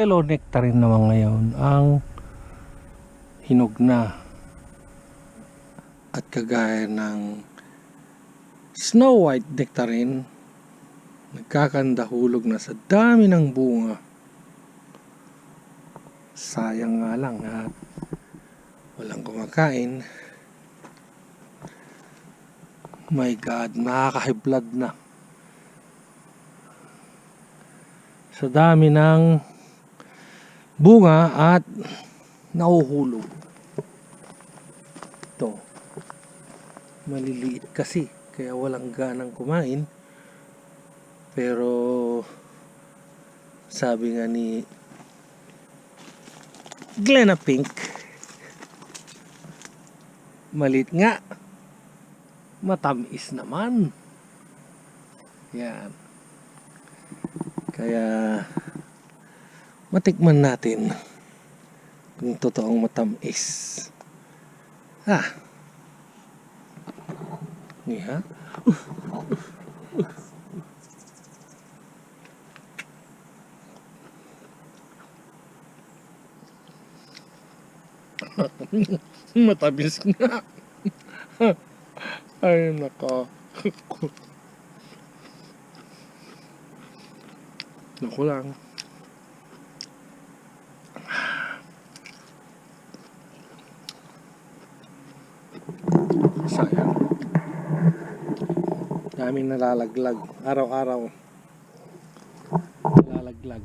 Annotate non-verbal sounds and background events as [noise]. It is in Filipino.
Yellow nectarine naman ngayon ang hinog na. At kagaya ng snow white nectarine nagkakandahulog na sa dami ng bunga. Sayang nga lang at walang kumakain. My god nakakahiblad na. Sa dami ng bunga at nauhulog. Ito. Maliliit kasi kaya walang ganang kumain. Pero sabi nga ni Glenna Pink malit nga matamis naman. Yan. Kaya matikman natin kung totoong matamis ah Niha? [laughs] Matamis nga. [laughs] Ay, nako. Naku lang. Sayang. Daming nalalaglag. Araw-araw. Nalalaglag.